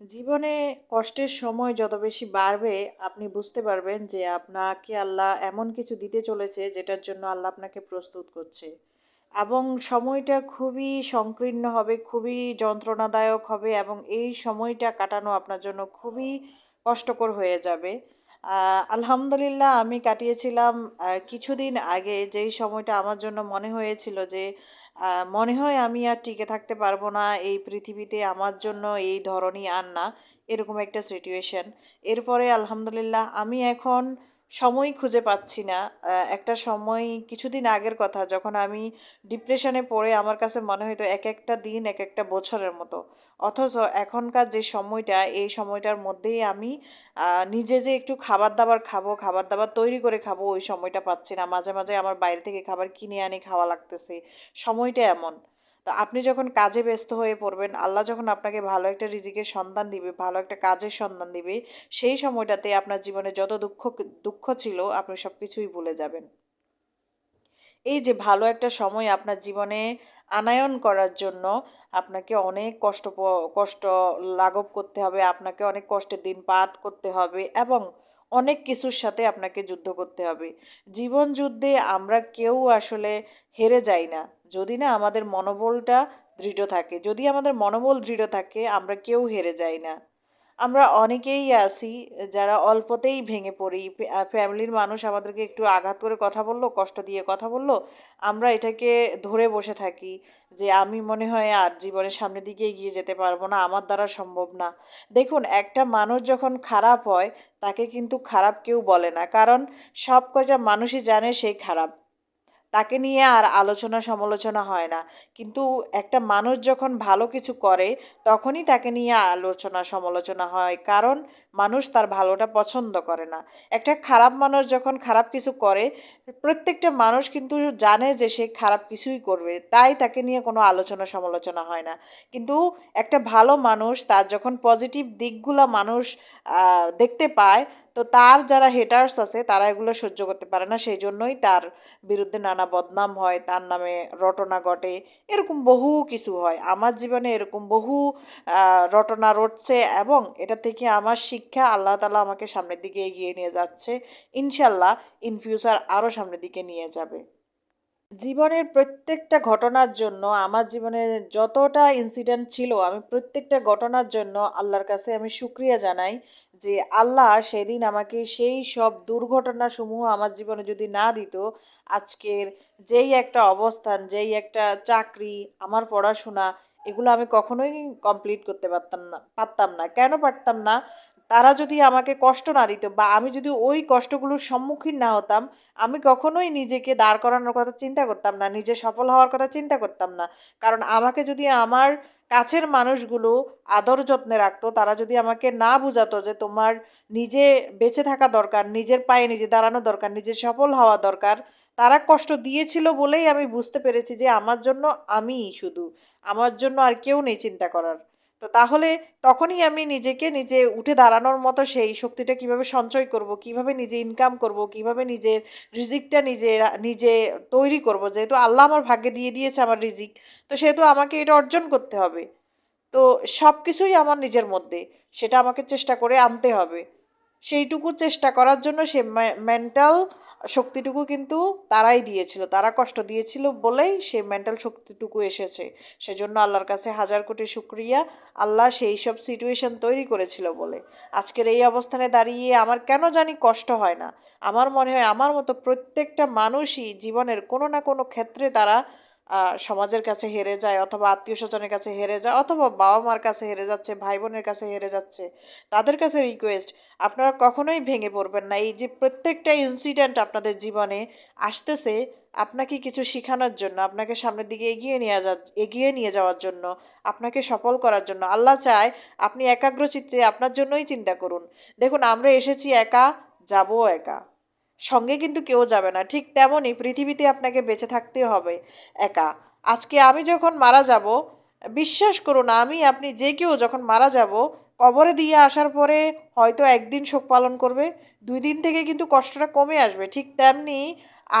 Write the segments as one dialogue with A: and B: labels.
A: জীবনে কষ্টের সময় যত বেশি বাড়বে, আপনি বুঝতে পারবেন যে আপনাকে আল্লাহ এমন কিছু দিতে চলেছে যেটার জন্য আল্লাহ আপনাকে প্রস্তুত করছে। এবং সময়টা খুবই সংকীর্ণ হবে, খুবই যন্ত্রণাদায়ক হবে এবং এই সময়টা কাটানো আপনার জন্য খুবই কষ্টকর হয়ে যাবে। আলহামদুলিল্লাহ আমি কাটিয়েছিলাম কিছুদিন আগে যেই সময়টা আমার জন্য মনে হয়েছিল যে মনে হয় আমি আর টিকে থাকতে পারব না, এই পৃথিবীতে আমার জন্য এই ধরনই আর না, এরকম একটা সিচুয়েশন এরপরে আলহামদুলিল্লাহ, আমি এখন সময় খুঁজে পাচ্ছি না। একটা সময় কিছুদিন আগের কথা, যখন আমি ডিপ্রেশনে পড়ে আমার কাছে মনে হতো এক একটা দিন, এক একটা বছরের মতো। অথচ এখনকার যে সময়টা, এই সময়টার মধ্যেই আমি নিজে যে একটু খাবার দাবার খাব খাবার দাবার তৈরি করে খাব, ওই সময়টা পাচ্ছি না। মাঝে মাঝে আমার বাইরে থেকে খাবার কিনে আনি, খাওয়া লাগতেছে। সময়টা এমন। তো আপনি যখন কাজে ব্যস্ত হয়ে পড়বেন, আল্লাহ যখন আপনাকে ভালো একটা রিজিকের সন্ধান দিবে, ভালো একটা কাজের সন্ধান দিবে, সেই সময়টাতে আপনার জীবনে যত দুঃখ দুঃখ ছিল, আপনি সব কিছুই ভুলে যাবেন। এই যে ভালো একটা সময় আপনার জীবনে আনায়ন করার জন্য আপনাকে অনেক কষ্ট কষ্ট লাঘব করতে হবে, আপনাকে অনেক কষ্টের দিন পার করতে হবে এবং অনেক কিছুর সাথে আপনাকে যুদ্ধ করতে হবে। জীবন যুদ্ধে আমরা কেউ আসলে হেরে যাই না। যদি না আমাদের মনোবলটা দৃঢ় থাকে, যদি আমাদের মনোবল দৃঢ় থাকে, আমরা কেউ হেরে যাই না। আমরা অনেকেই আছি যারা অল্পতেই ভেঙে পড়ি। ফ্যামিলির মানুষ আমাদেরকে একটু আঘাত করে কথা বলল, কষ্ট দিয়ে কথা বলল, আমরা এটাকে ধরে বসে থাকি যে আমি মনে হয় আর জীবনের সামনের দিকে এগিয়ে যেতে পারব না, আমার দ্বারা সম্ভব না। দেখুন, একটা মানুষ যখন খারাপ হয়, তাকে কিন্তু খারাপ কেউ বলে না, কারণ সব কয়টা মানুষই জানে সেই খারাপ। তাকে নিয়ে আর আলোচনা সমালোচনা হয় না। কিন্তু একটা মানুষ যখন ভালো কিছু করে, তখনই তাকে নিয়ে আলোচনা সমালোচনা হয়, কারণ মানুষ তার ভালোটা পছন্দ করে না। একটা খারাপ মানুষ যখন খারাপ কিছু করে, প্রত্যেকটা মানুষ কিন্তু জানে যে সে খারাপ কিছুই করবে, তাই তাকে নিয়ে কোনো আলোচনা সমালোচনা হয় না। কিন্তু একটা ভালো মানুষ, তার যখন পজিটিভ দিকগুলো মানুষ দেখতে পায় তো তার যারা হেটার্স আছে, তারা এগুলো সহ্য করতে পারে না। সেই জন্যই তার বিরুদ্ধে নানা বদনাম হয়, তার নামে রটনা ঘটে, এরকম বহু কিছু হয়। আমার জীবনে এরকম বহু রটনা রটছে এবং এটা থেকে আমার শিক্ষা আল্লাহ তালা আমাকে সামনের দিকে এগিয়ে নিয়ে যাচ্ছে। ইনশাল্লাহ ইন ফিউচার আরও সামনের দিকে নিয়ে যাবে। জীবনের প্রত্যেকটা ঘটনার জন্য, আমার জীবনে যতটা ইনসিডেন্ট ছিল, আমি প্রত্যেকটা ঘটনার জন্য আল্লাহর কাছে আমি শুক্রিয়া জানাই। যে, আল্লাহ সেদিন আমাকে সেই সব দুর্ঘটনাসমূহ আমার জীবনে যদি না দিত, আজকের যেই একটা অবস্থান, যেই একটা চাকরি, আমার পড়াশোনা, এগুলো আমি কখনোই কমপ্লিট করতে পারতাম না পারতাম না। কেন পারতাম না? তারা যদি আমাকে কষ্ট না দিত বা আমি যদি ওই কষ্টগুলোর সম্মুখীন না হতাম, আমি কখনোই নিজেকে দাঁড় করানোর কথা চিন্তা করতাম না, নিজে সফল হওয়ার কথা চিন্তা করতাম না। কারণ আমাকে যদি আমার কাছের মানুষগুলো আদর যত্নে রাখতো। তারা যদি আমাকে না বোঝাতো যে তোমার নিজে বেঁচে থাকা দরকার, নিজের পায়ে নিজে দাঁড়ানো দরকার, নিজে সফল হওয়া দরকার, তারা কষ্ট দিয়েছিল বলেই আমি বুঝতে পেরেছি যে আমার জন্য আমিই শুধু। আমার জন্য আর কেউ নেই চিন্তা করার। তো তাহলে তখনই আমি নিজেকে নিজে উঠে দাঁড়ানোর মতো সেই শক্তিটা কীভাবে সঞ্চয় করব, কীভাবে নিজে ইনকাম করব, কীভাবে নিজের রিজিকটা নিজে নিজে তৈরি করব, যেহেতু আল্লাহ আমার ভাগ্যে দিয়ে দিয়েছে আমার রিজিক, তো সেহেতু আমাকে এটা অর্জন করতে হবে। তো সব কিছুই আমার নিজের মধ্যে, সেটা আমাকে চেষ্টা করে আনতে হবে। সেইটুকু চেষ্টা করার জন্য সে মেন্টাল শক্তিটুকু কিন্তু তারাই দিয়েছিল, তারা কষ্ট দিয়েছিল বলেই সে মেন্টাল শক্তিটুকু এসেছে। সেজন্য আল্লাহর কাছে হাজার কোটি শুক্রিয়া। আল্লাহ সেই সব সিচুয়েশন তৈরি করেছিল বলে। আজকের এই অবস্থানে দাঁড়িয়ে আমার কেন জানি কষ্ট হয় না। আমার মনে হয় আমার মতো প্রত্যেকটা মানুষই জীবনের কোনো না কোনো ক্ষেত্রে তারা সমাজের কাছে হেরে যায় অথবা আত্মীয় স্বজনের কাছে হেরে যায় অথবা বাবা মার কাছে হেরে যাচ্ছে, ভাই বোনের কাছে হেরে যাচ্ছে, তাদের কাছে রিকোয়েস্ট আপনারা কখনোই ভেঙে পড়বেন না। এই যে প্রত্যেকটা ইনসিডেন্ট আপনাদের জীবনে আসতেছে, আপনাকে কিছু শেখানোর জন্য, আপনাকে সামনের দিকে এগিয়ে নিয়ে যা এগিয়ে নিয়ে যাওয়ার জন্য, আপনাকে সফল করার জন্য। আল্লাহ চায় আপনি একাগ্রচিত্তে আপনার জন্যই চিন্তা করুন। দেখুন, আমরা এসেছি একা, যাব একা। সঙ্গে কিন্তু কেউ যাবে না। ঠিক তেমনই পৃথিবীতে আপনাকে বেঁচে থাকতে হবে একা। আজকে আমি যখন মারা যাব, বিশ্বাস করুন, আমি, আপনি যে কেউ যখন মারা যাব, কবরে দিয়ে আসার পরে হয়তো একদিন শোক পালন করবে, দুই দিন থেকে কিন্তু কষ্টটা কমে আসবে। ঠিক তেমনি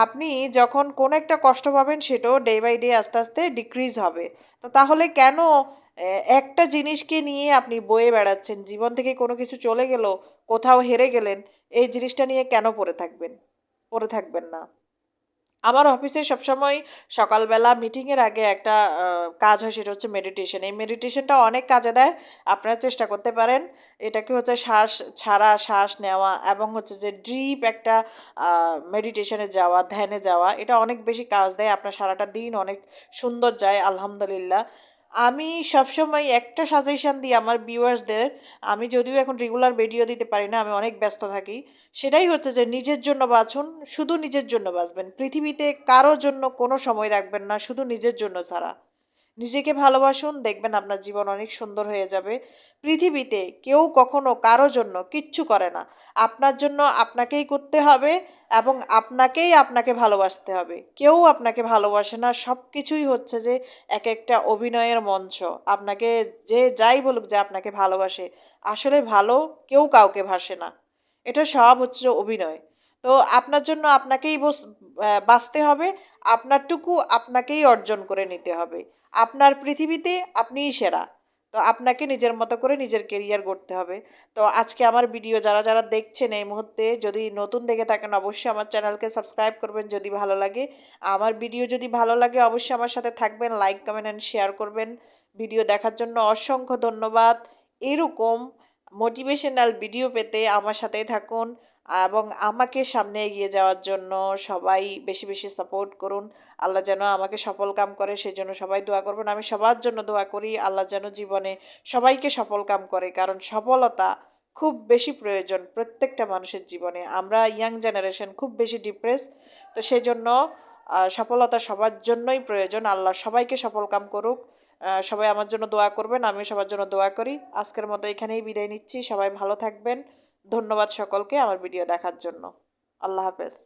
A: আপনি যখন কোনো একটা কষ্ট পাবেন, সেটাও ডে বাই ডে আস্তে আস্তে ডিক্রিজ হবে। তো তাহলে কেন একটা জিনিসকে নিয়ে আপনি বয়ে বেড়াচ্ছেন? জীবন থেকে কোনো কিছু চলে গেল কোথাও হেরে গেলেন, এই জিনিসটা নিয়ে কেন পড়ে থাকবেন? পড়ে থাকবেন না। আমার অফিসে সবসময় সকালবেলা মিটিংয়ের আগে একটা কাজ হয়, সেটা হচ্ছে মেডিটেশন এই মেডিটেশনটা অনেক কাজে দেয়, আপনারা চেষ্টা করতে পারেন। এটাকে হচ্ছে শ্বাস ছাড়া শ্বাস নেওয়া এবং হচ্ছে যে ড্রিপ একটা মেডিটেশনে যাওয়া, ধ্যানে যাওয়া, এটা অনেক বেশি কাজ দেয়। আপনার সারাটা দিন অনেক সুন্দর যায়, আলহামদুলিল্লাহ। আমি সবসময় একটা সাজেশন দিই আমার ভিউয়ার্সদের আমি যদিও এখন রেগুলার ভিডিও দিতে পারি না, আমি অনেক ব্যস্ত থাকি। সেটাই হচ্ছে যে নিজের জন্য বাঁচুন, শুধু নিজের জন্য বাঁচবেন। পৃথিবীতে কারও জন্য কোনো সময় রাখবেন না, শুধু নিজের জন্য ছাড়া। নিজেকে ভালোবাসুন, দেখবেন আপনার জীবন অনেক সুন্দর হয়ে যাবে। পৃথিবীতে কেউ কখনো কারও জন্য কিচ্ছু করে না। আপনার জন্য আপনাকেই করতে হবে। এবং আপনাকেই আপনাকে ভালোবাসতে হবে। কেউ আপনাকে ভালোবাসে না সব কিছুই হচ্ছে যে এক একটা অভিনয়ের মঞ্চ। আপনাকে যে যাই বলুক যে আপনাকে ভালোবাসে, আসলে ভালো কেউ কাউকে ভাসে না। এটা সব হচ্ছে অভিনয়। তো আপনার জন্য আপনাকেই বাঁচতে হবে, আপনারটুকু আপনাকেই অর্জন করে নিতে হবে। আপনার পৃথিবীতে আপনিই সেরা। তো আপনাকে নিজের মতো করে নিজের কেরিয়ার গড়তে হবে। তো আজকে আমার ভিডিও যারা যারা দেখছেন এই মুহূর্তে, যদি নতুন দেখে থাকেন, অবশ্যই আমার চ্যানেলকে সাবস্ক্রাইব করবেন যদি ভালো লাগে। আমার ভিডিও যদি ভালো লাগে, অবশ্যই আমার সাথে থাকবেন লাইক কমেন্ট অ্যান্ড শেয়ার করবেন। ভিডিও দেখার জন্য অসংখ্য ধন্যবাদ। এরকম মোটিভেশনাল ভিডিও পেতে আমার সাথেই থাকুন। এবং আমাকে সামনে এগিয়ে যাওয়ার জন্য সবাই বেশি বেশি সাপোর্ট করুন। আল্লাহ যেন আমাকে সফল কাম করে সেই জন্য সবাই দোয়া করবেন। আমি সবার জন্য দোয়া করি, আল্লাহ যেন জীবনে সবাইকে সফল কাম করে, কারণ সফলতা খুব বেশি প্রয়োজন প্রত্যেকটা মানুষের জীবনে। আমরা ইয়াং জেনারেশন খুব বেশি ডিপ্রেস তো সেই জন্য সফলতা সবার জন্যই প্রয়োজন। আল্লাহ সবাইকে সফল কাম করুক। সবাই আমার জন্য দোয়া করবেন আমি সবার জন্য দোয়া করি। আজকের মতো এখানেই বিদায় নিচ্ছি। সবাই ভালো থাকবেন। ধন্যবাদ সকলকে আমার ভিডিও দেখার জন্য। আল্লাহ হাফেজ।